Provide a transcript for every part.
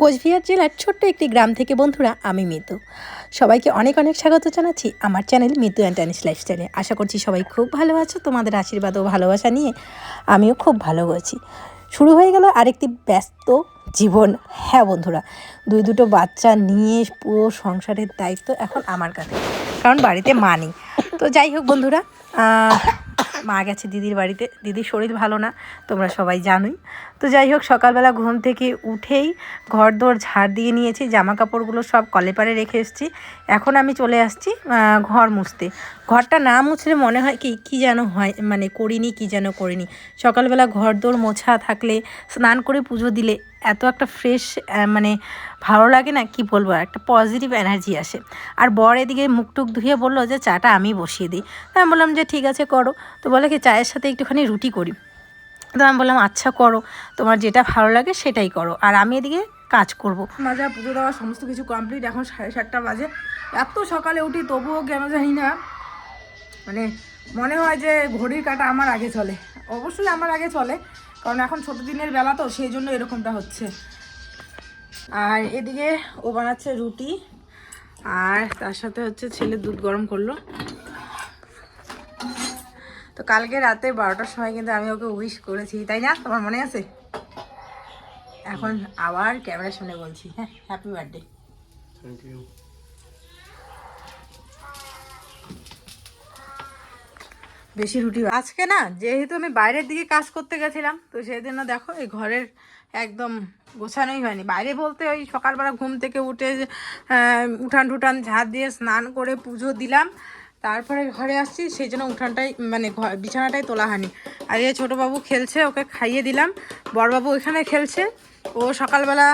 কোচবিহার জেলার ছোট্ট একটি গ্রাম থেকে বন্ধুরা, আমি মিতু। সবাইকে অনেক অনেক স্বাগত জানাচ্ছি আমার চ্যানেল মিতু অ্যান্ড টানিস লাইফস্টাইলে আশা করছি সবাই খুব ভালো আছো, তোমাদের আশীর্বাদ ও ভালোবাসা নিয়ে আমিও খুব ভালো আছি। শুরু হয়ে গেল আরেকটি ব্যস্ত জীবন। হ্যাঁ বন্ধুরা, দুই দুটো বাচ্চা নিয়ে পুরো সংসারের দায়িত্ব এখন আমার কাছে, কারণ বাড়িতে মা নেই। তো যাই হোক বন্ধুরা মা গেছে দিদির বাড়িতে। দিদির শরীর ভালো না, তোমরা সবাই জানোই। তো যাই হোক, সকালবেলা ঘুম থেকে উঠেই ঘর দোর ঝাড় দিয়ে নিয়েছি জামা কাপড়গুলো সব কলেপারে রেখে এসেছি। এখন আমি চলে আসছি ঘর মুছতে। ঘরটা না মুছলে মনে হয় কি, কী যেন হয় মানে করিনি, কী যেন করিনি। সকালবেলা ঘর দোর মোছা থাকলে, স্নান করে পুজো দিলে এত একটা ফ্রেশ মানে ভালো লাগে না, কি বলব, একটা পজিটিভ এনার্জি আসে। আর বর এদিকে মুখ টুক ধুয়ে বলল যে, চাটা আমি বসিয়ে দিই। তা আমি বললাম যে, ঠিক আছে, করো। তো বলে কি, চায়ের সাথে একটুখানি রুটি করি। তো আমি বললাম আচ্ছা করো। তোমার যেটা ভালো লাগে সেটাই করো। আর আমি এদিকে কাজ করব। মাজা পুজো দেওয়া সমস্ত কিছু কমপ্লিট এখন সাড়ে সাতটা বাজে। এত সকালে উঠি, তবুও কেন জানি না মানে মনে হয় যে ঘড়ির কাটা আমার আগে চলে। অবশ্যই আমার আগে চলে, কারণ এখন ছোট দিনের বেলা তো, সেই জন্য এরকমটা হচ্ছে। আর এদিকে ও বানাচ্ছে রুটি, আর তার সাথে হচ্ছে ছেলে দুধ গরম করল। তো কালকে রাতে বারোটার সময় কিন্তু আমি ওকে উইশ করেছি, তাই না? তোমার মনে আছে? এখন আবার ক্যামেরার সামনে বলছি হ্যাঁ হ্যাপি বার্থডে বেশি রুটি আজকে না, যেহেতু আমি বাইরের দিকে কাজ করতে গেছিলাম, তো সেদিন না দেখো এই ঘরের একদম গোছানোই হয়নি। বাইরে বলতে ওই সকালবেলা ঘুম থেকে উঠে উঠান টুঠান ঝাঁট দিয়ে স্নান করে পুজো দিলাম, তারপরে ঘরে আসছি, সেই জন্য উঠানটাই মানে বিছানাটাই তোলা হয়নি। আর এই ছোটোবাবু খেলছে, ওকে খাইয়ে দিলাম। বড়বাবু ওইখানে খেলছে, ও সকালবেলা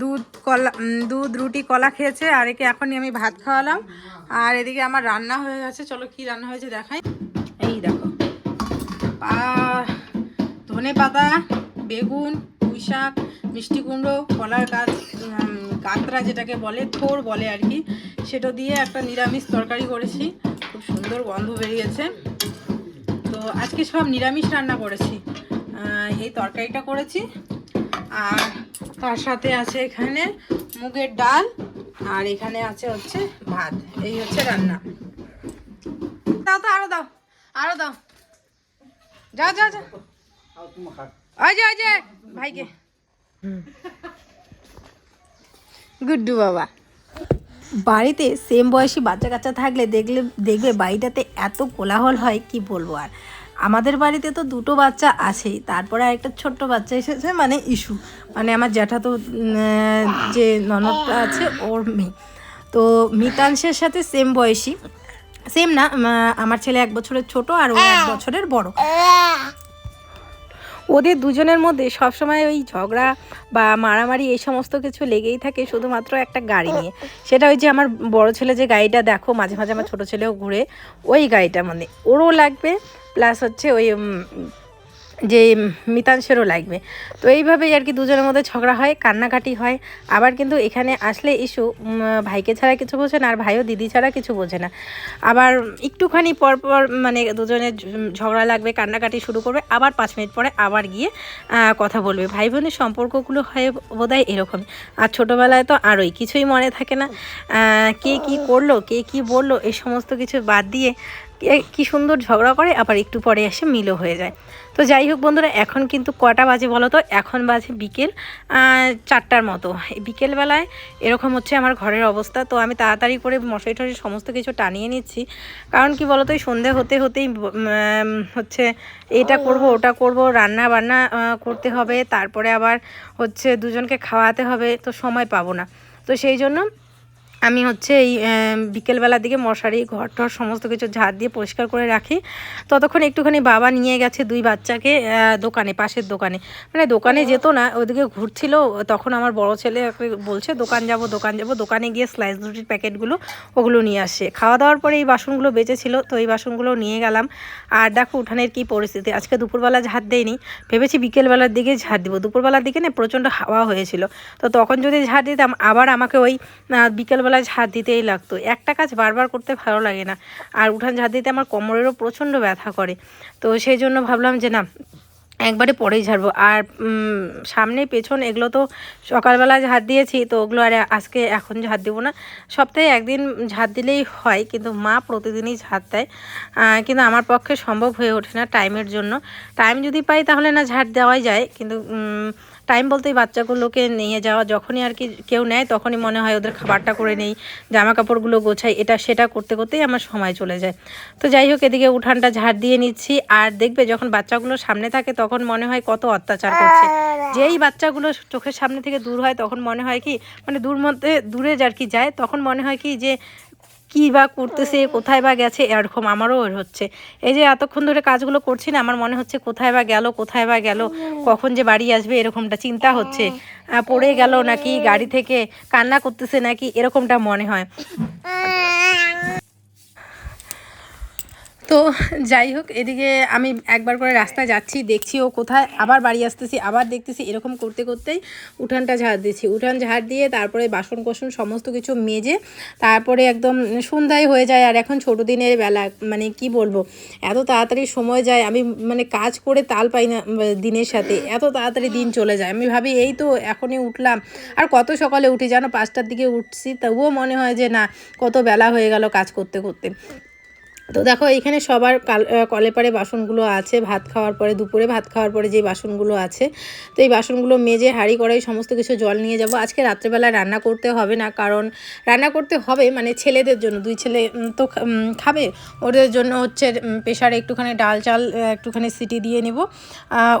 দুধ কলা দুধ, রুটি, কলা খেয়েছে, আর একে এখনই আমি ভাত খাওয়ালাম। আর এদিকে আমার রান্না হয়ে গেছে, চলো কি রান্না হয়েছে দেখাই। এই দেখো। ধনে পাতা, বেগুন পুঁই শাক মিষ্টি কুমড়ো, কলার গাছ কাতরা যেটাকে বলে, থোর বলে আর কি, সেটা দিয়ে একটা নিরামিষ তরকারি করেছি। খুব সুন্দর গন্ধ বেরিয়েছে তো আজকে সব নিরামিষ রান্না করেছি। এই তরকারিটা করেছি। আর তার সাথে আছে এখানে মুগের ডাল, আর এখানে আছে হচ্ছে ভাত। এই হচ্ছে রান্না। দাও তো আরও দাও। আরও দাও। যাও যাও যাও ওই যে ওই যে, ভাইকে। গুড্ডু বাবা। বাড়িতে সেম বয়সী বাচ্চা কাচ্চা থাকলে দেখলে, দেখবে বাড়িটাতে এত কোলাহল হয়, কি বলব আর? আমাদের বাড়িতে তো দুটো বাচ্চা আছেই, তারপরে আরেকটা ছোট্ট বাচ্চা এসেছে মানে ইস্যু মানে আমার জ্যাঠা তো যে ননদটা আছে, ওর মেয়ে। তো মিতাংশের সাথে সেম বয়সী। সেম না আমার ছেলে এক বছরের ছোট আর ও এক বছরের বড়। ওদের দুজনের মধ্যে সবসময় ওই ঝগড়া বা মারামারি এই সমস্ত কিছু লেগেই থাকে শুধুমাত্র একটা গাড়ি নিয়ে। সেটা ওই যে আমার বড় ছেলে যে গাড়িটা দেখো মাঝে মাঝে আমার ছোট ছেলেও ঘুরে ওই গাড়িটা মানে ওরও লাগবে প্লাস হচ্ছে ওই যে মিতাংশেরও লাগবে। তো এইভাবেই আর কি দুজনের মধ্যে ঝগড়া হয়, কান্নাকাটি হয়। আবার কিন্তু এখানে আসলে ইস্যু ভাইকে ছাড়া কিছু বোঝে না, আর ভাইও দিদি ছাড়া কিছু বোঝে না। আবার একটুখানি পর পর মানে দুজনের ঝগড়া লাগবে, কান্নাকাটি শুরু করবে, আবার পাঁচ মিনিট পরে আবার গিয়ে কথা বলবে। ভাই বোনের সম্পর্কগুলো হয় বোধহয় এরকম আর ছোটোবেলায় তো আরোই, কিছুই মনে থাকে না কে কি করল, কে কি বলল এই সমস্ত কিছু বাদ দিয়ে কে- কি সুন্দর ঝগড়া করে আবার একটু পরে এসে মিলও হয়ে যায়। তো যাই হোক বন্ধুরা এখন কিন্তু কটা বাজে বলো তো? এখন বাজে বিকেল চারটার মতো। বিকেলবেলায় এরকম হচ্ছে আমার ঘরের অবস্থা তো আমি তাড়াতাড়ি করে মশারি টশারি সমস্ত কিছু টানিয়ে নিচ্ছি। কারণ কি বলো তো এই সন্ধে হতে হতেই হচ্ছে এটা করব ওটা করব রান্না বান্না করতে হবে তারপরে আবার হচ্ছে দুজনকে খাওয়াতে হবে তো সময় পাবো না। তো সেই জন্য আমি হচ্ছে এই বিকেলবেলার দিকে মশারি ঘর টর সমস্ত কিছু ঝাড় দিয়ে পরিষ্কার করে রাখি। ততক্ষণ একটুখানি বাবা নিয়ে গেছে দুই বাচ্চাকে দোকানে পাশের দোকানে। মানে দোকানে যেত না ওদিকে ঘুরছিল তখন আমার বড় ছেলে বলছে দোকান যাব দোকান যাব। দোকানে গিয়ে স্লাইস রুটির প্যাকেটগুলো ওগুলো নিয়ে আসে। খাওয়া দাওয়ার পরে এই বাসনগুলো বেঁচেছিল তো এই বাসনগুলো নিয়ে গেলাম। আর দেখো উঠানের কি পরিস্থিতি? আজকে দুপুরবেলা ঝাড় দেয়নি ভেবেছি বিকেলবেলার দিকে ঝাড় দিব। দুপুরবেলার দিকে না প্রচণ্ড হাওয়া হয়েছিল। তো তখন যদি ঝাড় দিতাম আবার আমাকে ওই আহ, বিকেলবেলা ঝাড় দিতেই লাগতো। একটা কাজ বারবার করতে ভালো লাগে না। আর উঠান ঝাড় দিতে আমার কোমরেরও প্রচণ্ড ব্যথা করে। তো সেই জন্য ভাবলাম যে না, একবারে পরেই ঝাড়বো। আর সামনে পেছন এগুলো তো সকালবেলা ঝাড় দিয়েছি, তো ওগুলো আর আজকে এখন ঝাড় দেবো না। সপ্তাহে একদিন ঝাড় দিলেই হয়, কিন্তু মা প্রতিদিনই ঝাড় দেয়। কিন্তু আমার পক্ষে সম্ভব হয়ে ওঠে না টাইমের জন্য। টাইম যদি পাই তাহলে না ঝাড় দেওয়াই যায়, কিন্তু টাইম বলতেই বাচ্চাগুলোকে নিয়ে যাওয়া, যখনই আর কি কেউ নেয় তখনই মনে হয় ওদের খাবারটা করে নেই জামা কাপড়গুলো গোছাই, এটা সেটা করতে করতেই আমার সময় চলে যায়। তো যাই হোক, এদিকে উঠানটা ঝাড় দিয়ে নিচ্ছি, আর দেখবে যখন বাচ্চাগুলো সামনে থাকে তখন মনে হয় কত অত্যাচার করছে। যেই বাচ্চাগুলো চোখের সামনে থেকে দূর হয় তখন মনে হয় কি মানে দূর মধ্যে, দূরে যার কি যায়, তখন মনে হয় কি যে কী বা করতেছে কোথায় বা গেছে এরকম আমারও ওর হচ্ছে। এই যে এতক্ষণ ধরে কাজগুলো করছি না আমার মনে হচ্ছে কোথায় বা গেল কোথায় বা গেল কখন যে বাড়ি আসবে এরকমটা চিন্তা হচ্ছে। পড়ে গেল নাকি গাড়ি থেকে কান্না করতেছে নাকি এরকমটা মনে হয়। তো যাই হোক, এদিকে আমি একবার করে রাস্তায় যাচ্ছি, দেখছি ও কোথায়, আবার বাড়ি আসতেছি, আবার দেখতেছি এরকম করতে করতেই উঠানটা ঝাড় দিচ্ছি উঠান ঝাড় দিয়ে তারপরে বাসন কোসন সমস্ত কিছু মেজে তারপরে একদম সন্ধ্যায় হয়ে যায়। আর এখন ছোটো দিনের বেলা মানে কি বলব, এত তাড়াতাড়ি সময় যায়, আমি মানে কাজ করে তাল পাই না দিনের সাথে, এত তাড়াতাড়ি দিন চলে যায়। আমি ভাবি, এই তো এখনই উঠলাম। আর কত সকালে উঠি, জানো, পাঁচটার দিকে উঠছি, তবুও মনে হয় যে না, কত বেলা হয়ে গেল কাজ করতে করতে। তো দেখো, এখানে সবার কাল কলে পারে বাসনগুলো আছে। ভাত খাওয়ার পরে, দুপুরে ভাত খাওয়ার পরে যে বাসনগুলো আছে, তো এই বাসনগুলো মেজে, হাঁড়ি কড়াই, সমস্ত কিছু জল নিয়ে যাব। আজকে রাত্রেবেলা রান্না করতে হবে না, কারণ রান্না করতে হবে মানে ছেলেদের জন্য। দুই ছেলে তো খাবে। ওদের জন্য হচ্ছে প্রেশারে একটুখানি ডাল চাল একটুখানি সিটি দিয়ে নিব।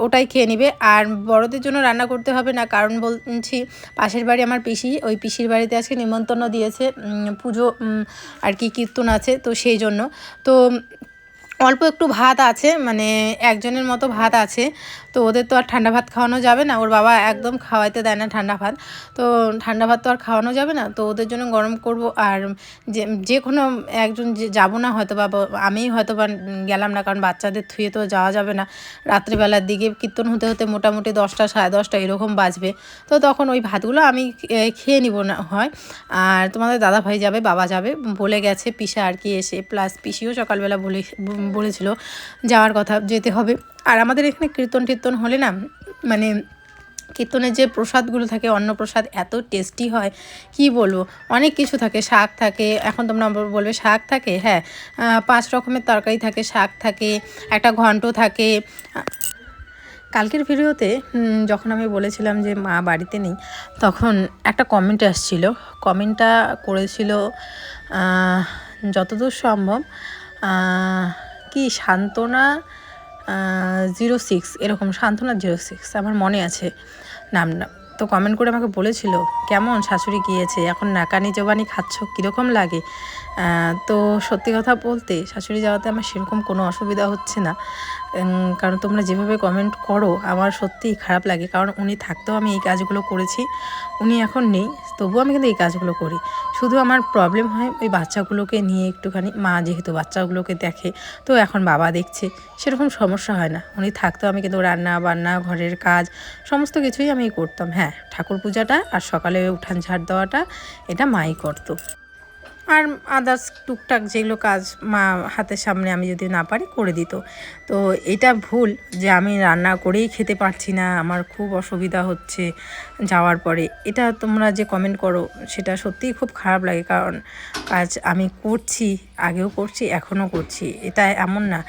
ওটাই খেয়ে নিবে। আর বড়দের জন্য রান্না করতে হবে না, কারণ বলছি, পাশের বাড়ি আমার পিসি, ওই পিসির বাড়িতে আজকে নিমন্ত্রণ দিয়েছে পুজো আর কি কীর্তন আছে, তো সেই জন্য। তো অল্প একটু ভাত আছে মানে একজনের মতো ভাত আছে, তো ওদের তো আর ঠান্ডা ভাত খাওয়ানো যাবে না। ওর বাবা একদম খাওয়াইতে দেয় না ঠান্ডা ভাত। তো ঠান্ডা ভাত তো আর খাওয়ানো যাবে না, তো ওদের জন্য গরম করব। আর যে যে কোনো একজন যে, যাব না হয়তো বা, আমিই হয়তো বা গেলাম না, কারণ বাচ্চাদের থুয়ে তো যাওয়া যাবে না। রাত্রিবেলার দিকে কীর্তন হতে হতে মোটামুটি দশটা, সাড়ে দশটা এরকম বাজবে। তো তখন ওই ভাতগুলো আমি খেয়ে নিব না হয়। আর তোমাদের দাদা ভাই যাবে, বাবা যাবে, বলে গেছে পিসা আর কি এসে। প্লাস পিসিও সকালবেলা বলে বলেছিল যাওয়ার কথা যেতে হবে। আর আমাদের এখানে কীর্তন টীর্তন হলে না মানে কীর্তনের যে প্রসাদগুলো থাকে অন্ন প্রসাদ এত টেস্টি হয়, কি বলব? অনেক কিছু থাকে, শাক থাকে, এখন তোমরা বলবে শাক থাকে? হ্যাঁ পাঁচ রকমের তরকারি থাকে, শাক থাকে, একটা ঘন্ট থাকে। কালকের ভিডিওতে যখন আমি বলেছিলাম যে মা বাড়িতে নেই, তখন একটা কমেন্ট আসছিল। কমেন্টটা করেছিল যতদূর সম্ভব কি সান্ত্বনা জিরো সিক্স এরকম সান্ত্বনা জিরো সিক্স আমার মনে আছে নামটা তো কমেন্ট করে আমাকে বলেছিল, কেমন শাশুড়ি গিয়েছে? এখন নাকানি জবানি খাচ্ছ? কীরকম লাগে? তো সত্যি কথা বলতে শাশুড়ি যাওয়াতে আমার সেরকম কোনো অসুবিধা হচ্ছে না। কারণ তোমরা যেভাবে কমেন্ট করো, আমার সত্যিই খারাপ লাগে। কারণ উনি থাকতেও আমি এই কাজগুলো করেছি, উনি এখন নেই, তবুও আমি কিন্তু এই কাজগুলো করি। শুধু আমার প্রবলেম হয় ওই বাচ্চাগুলোকে নিয়ে একটুখানি, মা যেহেতু বাচ্চাগুলোকে দেখে, তো এখন বাবা দেখছে, সেরকম সমস্যা হয় না। উনি থাকতেও আমি কিন্তু রান্না বান্না, ঘরের কাজ, সমস্ত কিছুই আমি করতাম। হ্যাঁ ঠাকুর পূজাটা আর সকালে উঠান ঝাড় দেওয়াটা, এটা মাই করতো আর আদার্স টুকটাক যেগুলো কাজ মা হাতের সামনে আমি যদি না পারি করে দিত। তো এটা ভুল যে আমি রান্না করেই খেতে পারছি না, আমার খুব অসুবিধা হচ্ছে যাওয়ার পরে। এটা তোমরা যে কমেন্ট করো, সেটা সত্যিই খুব খারাপ লাগে কারণ কাজ আমি করছি, আগেও করছি, এখনও করছি। এটা এমন না।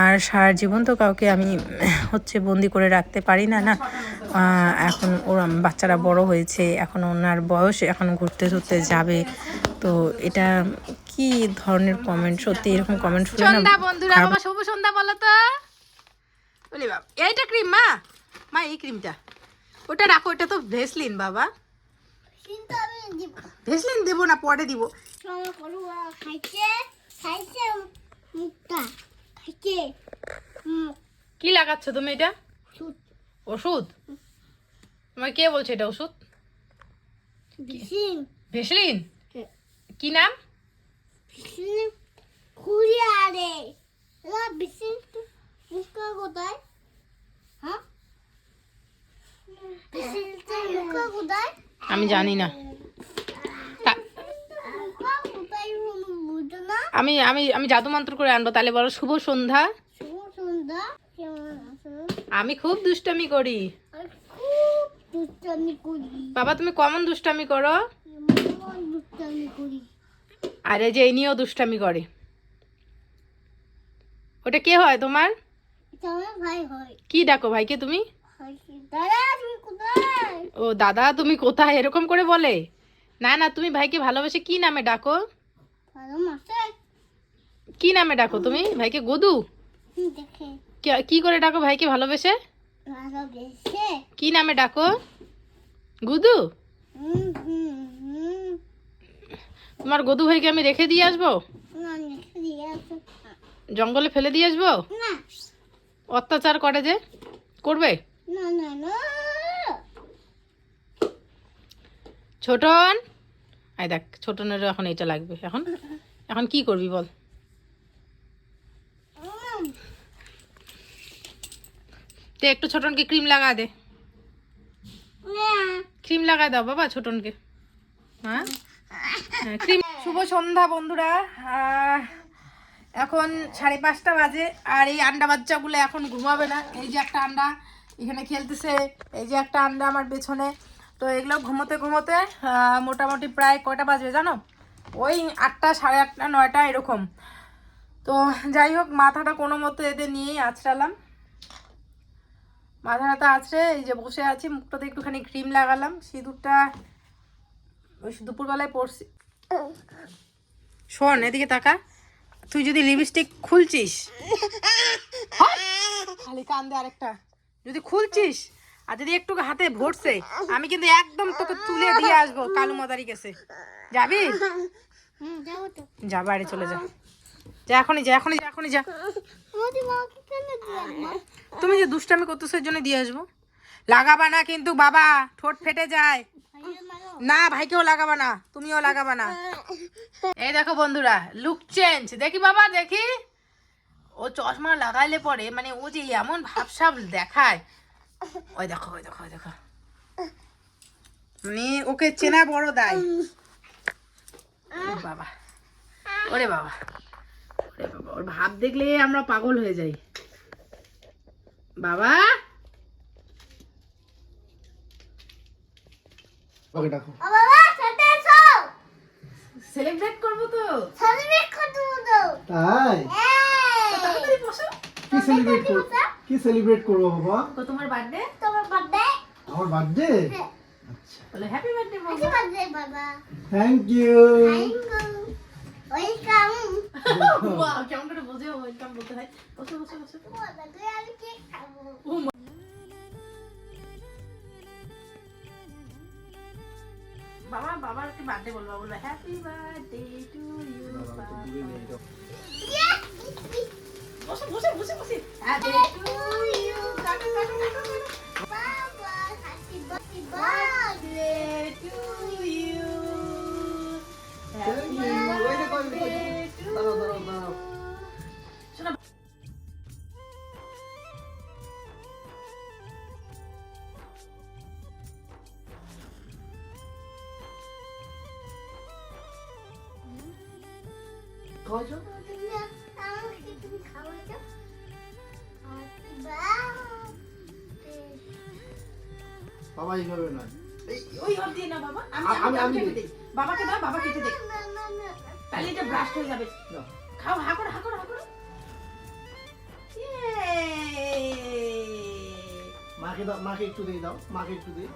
আর সারা জীবন তো কাউকে আমি হচ্ছে বন্দি করে রাখতে পারি না না। এখন ওর বাচ্চারা বড় হয়েছে এখন ওনার বয়স এখন ঘুরতে ঘুরতে যাবে। তো এটা কি ধরনের কমেন্ট সত্যি এরকম কমেন্ট শুনে না বন্ধুরা বাবা শুভ সন্ধ্যা বলো তো। বলি বাবা এইটা ক্রিম মা? মা এই ক্রিমটা ওটা রাখো ওটা তো ভেসলিন বাবা। আমি ভেসলিন দেবো না পরে দিব। খাইছে খাইছে মুখটা। কি লাগাচ্ছ তুমি এটা? ওষুধ। তোমার কে বলছে এটা ওষুধ? ভেসলিন। কি? নাম? কোথায়? হ্যাঁ? আমি জানি না তা- মুখটা কোথায় বুঝো না আমি আমি আমি জাদু মন্ত্র করে আনব তাহলে বলো শুভ সন্ধ্যা। আমি খুব দুষ্টামি করি। বাবা তুমি কমন দুষ্টামি করো? দুষ্টামি করি? আর এই যে এই নিয়েও দুষ্টামি করে। ওটা কে হয় তোমার? কি ডাকো ভাইকে তুমি? কি? দাদা তুমি ও দাদা তুমি কোথায়? এরকম করে বলে। না না তুমি ভাইকে ভালোবেসে কি নামে ডাকো? কি নামে ডাকো তুমি? ভাইকে গদু? কি- করে ডাকো ভাইকে ভালোবেসে? ভালো কি নামে ডাকো? গুদু? তোমার গদু ভাইকে আমি রেখে দিয়ে আসব? জঙ্গলে ফেলে দিয়ে আসব? অত্যাচার করে যে? করবে? ছোটন আই দেখ ছোটনেরও এখন এটা লাগবে। এখন? এখন কি করবি বল? তে একটু ছোটনকে ক্রিম লাগা দে। ক্রিম লাগা দাও বাবা ছোটনকে। হ্যাঁ? ক্রিম শুভ সন্ধ্যা বন্ধুরা। এখন সাড়ে পাঁচটা বাজে আর এই আন্ডা বাচ্চাগুলো এখন ঘুমাবে না। এই যে একটা আন্ডা এখানে খেলতেছে, এই যে একটা আন্ডা আমার পেছনে। তো এগুলো ঘুমোতে ঘুমোতে মোটামুটি প্রায় কয়টা বাজবে জানো? ওই আটটা সাড়ে আটটা নয়টা এরকম। তো যাই হোক মাথাটা কোনো মতো এদের নিয়েই আছড়ালাম। মাথাটা আছড়ে এই যে বসে আছি মুখটাতে একটুখানি ক্রিম লাগালাম। সিঁদুরটা ওই দুপুরবেলায় পড়ছি শোন এদিকে তাকা। তুই যদি লিপস্টিক খুলছিস খালি কান্দে আরেকটা। যদি খুলছিস আর যদি একটু হাতে ভরছে, আমি কিন্তু একদম তোকে তুলে দিয়ে আসব, কালু মাদারি গেছে যাবি? যা, বাইরে চলে যা। যা, এখনই যা এখনই যা এখনই যা? তুমি যে দুষ্টামি করতেছো, এর জন্য দিয়ে আসব। লাগাবা না কিন্তু, বাবা, ঠোঁট ফেটে যায়। না, ভাইকেও লাগাবা না, তুমিও লাগাবা না। এই দেখো বন্ধুরা লুক চেঞ্জ দেখি বাবা, দেখি। ও চশমা লাগাইলে পরে মানে ও যে এমন ভাবসাব দেখায়। ওই দেখো ওই দেখো ওই দেখো। মানে ওকে চেনা বড় দায় বাবা। ওরে বাবা। ওরে বাবা ওর ভাব দেখলে আমরা পাগল হয়ে যাই। বাবা? ওকে ডাকো। ও বাবা সাথে সেলিব্রেট করব তো। দেখো তো। তাই? তাড়াতাড়ি বসো। কি সেলিব্রেট করব? কি সেলিব্রেট করব বাবা? তো তোমার বার্থডে তোমার বার্থডে আমার বার্থডে হ্যাঁ। আচ্ছা। বলে হ্যাপি বার্থডে হ্যাপি বার্থডে বাবা। Thank you thank you welcome wow কেমন করে বুঝে ওয়েলকাম বলতে হয়। বসো বসো বসো। বাবা তুই আমি কেক খাব। বাবা বাবার কি বার্থডে বলব? বলব হ্যাপি বার্থডে টু ইউ বসে বসে বসে বসে। হ্যাপি বাবা এইভাবে নয় ওই হাত দিয়ে না বাবা আমি আমি- কেটে দেই। বাবাকে দাও বাবা কেটে দেই। তাহলে এটা ব্রাস্ট হয়ে যাবে। খাও হা করো হা করো হা করো। মাকে দাও মাকে একটু দিয়ে দাও মাকে একটু দিই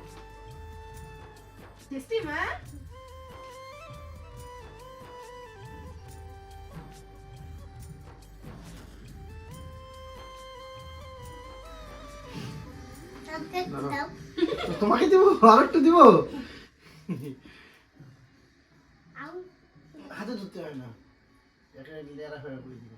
টেস্টি মা। দাও। তো তোমাকে দিব আর একটু দিব হাতে ধরতে হয় না। একা লেরা হয়ে করে দিব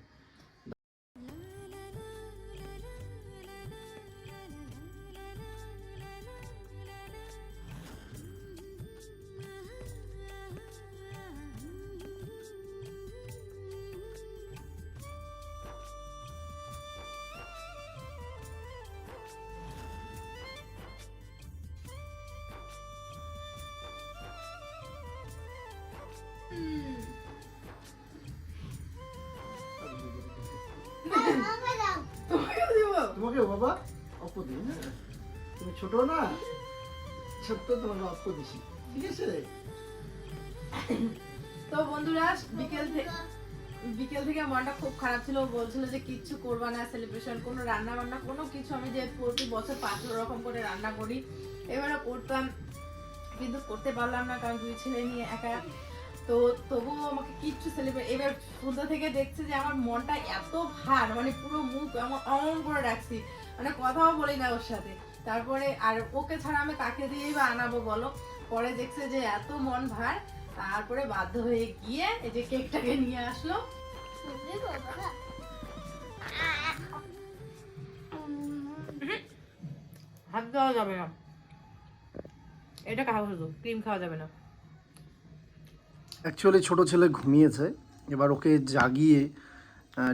ছোট না ছোট্ট তোমাকে অপ্প দিছি ঠিক আছে? তো বন্ধুরা, বিকেল থেকে বিকেল থেকে মনটা খুব খারাপ ছিল বলছিল যে কিচ্ছু করবা না সেলিব্রেশন কোনো রান্না বান্না কোনো কিছু আমি যে প্রতি বছর পাঁচ রকম করে রান্না করি, এবারে করতাম, কিন্তু করতে পারলাম না, কারণ দুই ছেলে নিয়ে একা। তো তবুও আমাকে কিচ্ছু সেলিব্রেট এবার ফুলতা থেকে দেখছে যে আমার মনটা এত ভার মানে পুরো মুখ এমন অমন করে রাখছি মানে কথাও বলি না ওর সাথে। তারপরে আর ওকে ছাড়া আমি কাকে দিয়েই বা আনাবো বলো? পরে দেখছে যে এত মন ভার তারপরে বাধ্য হয়ে গিয়ে এই যে কেকটাকে নিয়ে আসলো। হাত দেওয়া যাবে না। এটা খাওয়া শুধু ক্রিম খাওয়া যাবে না। অ্যাকচুয়ালি ছোট ছেলে ঘুমিয়েছে। এবার ওকে জাগিয়ে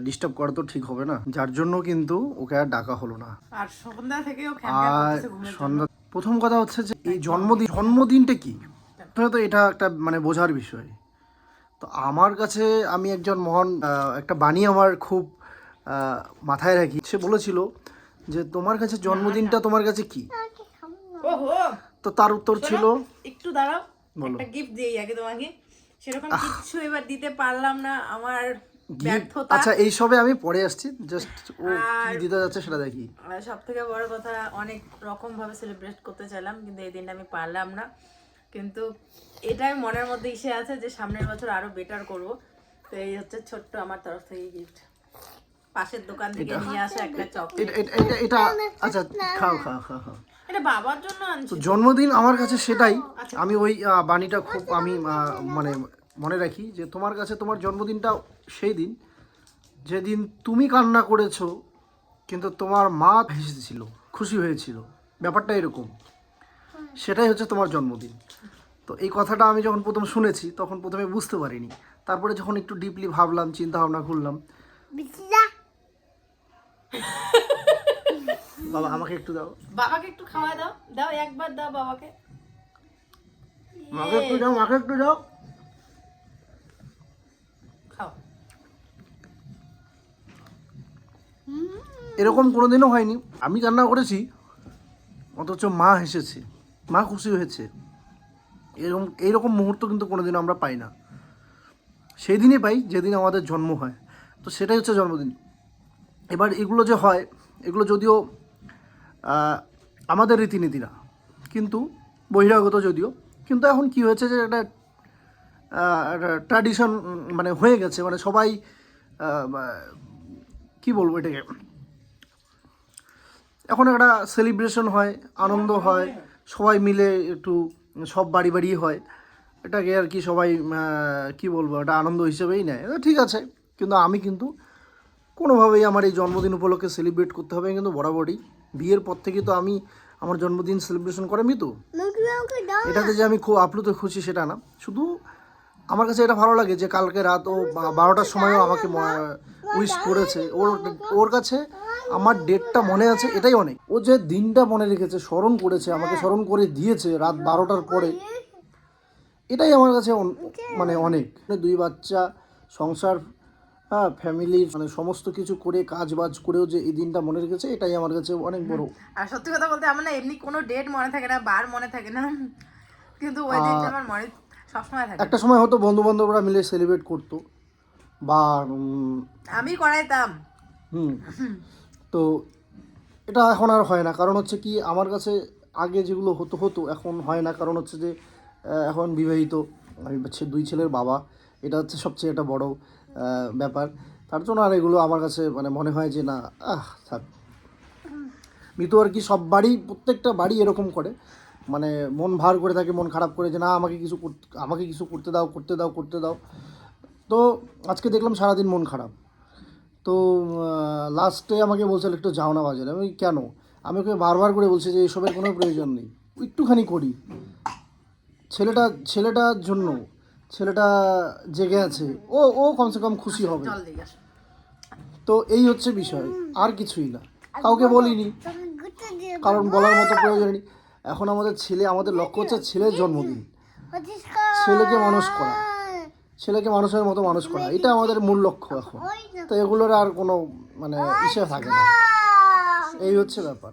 ডিস্টার্ব করা তো ঠিক হবে না। যার জন্য কিন্তু ওকে আর ডাকা হলো না। আর সন্ধ্যা থেকেও আর সন্ধ্যা প্রথম কথা হচ্ছে যে এই জন্মদিন জন্মদিনটা কি? প্রথমত এটা একটা মানে বোঝার বিষয়। তো আমার কাছে আমি একজন মহান একটা বাণী আমার খুব মাথায় রাখি। সে বলেছিল যে তোমার কাছে জন্মদিনটা তোমার কাছে কি? তো তার উত্তর ছিল একটু দাঁড়াও। বলো। একটা গিফট দিই আগে তোমাকে। সেরকম কিছু এবার দিতে পারলাম না। আমার ব্যর্থতা। আচ্ছা এইসবে আমি পরে আসছি। জাস্ট ও কি দিতে যাচ্ছে সেটা দেখি। সব থেকে বড় কথা অনেক রকম ভাবে সেলিব্রেট করতে চাইলাম কিন্তু এই দিনটা আমি পারলাম না। কিন্তু এটাই মনের মধ্যে ইসে আছে যে সামনের বছর আরও বেটার করব। তো এই হচ্ছে ছোট্ট আমার তরফ থেকে গিফট পাশের দোকান থেকে নিয়ে আসা একটা চকলেট এটা এটা- এটা এটা আচ্ছা খাও খাও খাও খাও। এটা বাবার জন্য আনছি। জন্মদিন আমার কাছে সেটাই। আমি ওই বাণীটা খুব আমি মানে মনে রাখি যে তোমার কাছে তোমার জন্মদিনটা সেই দিন। যেদিন তুমি কান্না করেছ কিন্তু তোমার মা হেসেছিল খুশি হয়েছিল। ব্যাপারটা এরকম। সেটাই হচ্ছে তোমার জন্মদিন। তো এই কথাটা আমি যখন প্রথম শুনেছি তখন প্রথমে বুঝতে পারিনি। তারপরে যখন একটু ডিপলি ভাবলাম চিন্তা ভাবনা করলাম বাবা আমাকে একটু দাও। বাবাকে একটু খাওয়া দাও। দাও একবার দাও বাবাকে। মাকে একটু দাও মাকে একটু দাও। এরকম কোনোদিনও হয়নি। আমি কান্না করেছি, অথচ মা হেসেছে। মা খুশি হয়েছে। এরকম, এইরকম মুহূর্ত কিন্তু কোনোদিন আমরা পাই না। সেই দিনই পাই, যেদিন আমাদের জন্ম হয়। তো সেটাই হচ্ছে জন্মদিন। এবার এগুলো যে হয়, এগুলো যদিও আমাদের রীতিনীতি না কিন্তু বহিরাগত যদিও, কিন্তু এখন কি হয়েছে যে একটা ট্র্যাডিশন মানে হয়ে গেছে। মানে সবাই কি বলব এটাকে? এখন একটা সেলিব্রেশন হয় আনন্দ হয় সবাই মিলে একটু সব বাড়ি বাড়ি হয়। এটাকে আর কি সবাই কি বলব এটা আনন্দ হিসেবেই নেয়। এটা ঠিক আছে কিন্তু আমি কিন্তু কোনোভাবেই আমার এই জন্মদিন উপলক্ষে সেলিব্রেট করতে হবে কিন্তু বরাবরই। বিয়ের পর থেকে তো আমি আমার জন্মদিন সেলিব্রেশন করে আমি তো? মুখে মুখে দাও। এটাতে যে আমি খুব আপ্লুত খুশি সেটা না। শুধু আমার কাছে এটা ভালো লাগে যে কালকে রাত ও বারোটার সময়ও আমাকে উইশ করেছে। ওর ওর কাছে আমার ডেটটা মনে আছে এটাই অনেক। ও যে দিনটা মনে রেখেছে স্মরণ করেছে আমাকে স্মরণ করে দিয়েছে রাত বারোটার পরে এটাই আমার কাছে মানে অনেক। দুই বাচ্চা সংসার হ্যাঁ ফ্যামিলির মানে সমস্ত কিছু করে কাজ বাজ করেও যে এই দিনটা মনে রেখেছে এটাই আমার কাছে অনেক বড়। আর সত্যি কথা বলতে আমার না এমনি কোনো ডেট মনে থাকে না বার মনে থাকে না। কিন্তু ওই দিনটা আমার মনে সবসময় থাকে। একটা সময় হয়তো বন্ধু বান্ধবরা মিলে সেলিব্রেট করতো বা আমি করাইতাম। হুম তো এটা এখন আর হয় না। কারণ হচ্ছে কি আমার কাছে আগে যেগুলো হতো হতো। এখন হয় না। কারণ হচ্ছে যে এখন বিবাহিত আমি হচ্ছে দুই ছেলের বাবা। এটা হচ্ছে সবচেয়ে একটা বড় ব্যাপার। তার জন্য আর এগুলো আমার কাছে মানে মনে হয় যে না আহ থাক। মৃত আর কি সব বাড়ি প্রত্যেকটা বাড়ি এরকম করে। মানে মন ভার করে থাকে মন খারাপ করে যে না আমাকে কিছু করতে আমাকে কিছু করতে দাও করতে দাও করতে দাও। তো আজকে দেখলাম সারাদিন মন খারাপ। তো লাস্টে আমাকে বলছিল একটু যাও না বাজারে। আমি কেন? আমি ওকে বারবার করে বলছি যে এইসবের কোনো প্রয়োজন নেই। একটুখানি করি। ছেলেটা ছেলেটার জন্য ছেলেটা জেগে আছে। ও ও কমসে কম খুশি হবে। তো এই হচ্ছে বিষয়। আর কিছুই না। কাউকে বলিনি। কারণ বলার মতো প্রয়োজন নেই। এখন আমাদের ছেলে আমাদের লক্ষ্য হচ্ছে ছেলের জন্মদিন। ছেলেকে মানুষ করা। ছেলেকে মানুষের মতো মানুষ করা। এটা আমাদের মূল লক্ষ্য এখন। তো এগুলোর আর কোনো মানে ইসে থাকে না। এই হচ্ছে ব্যাপার।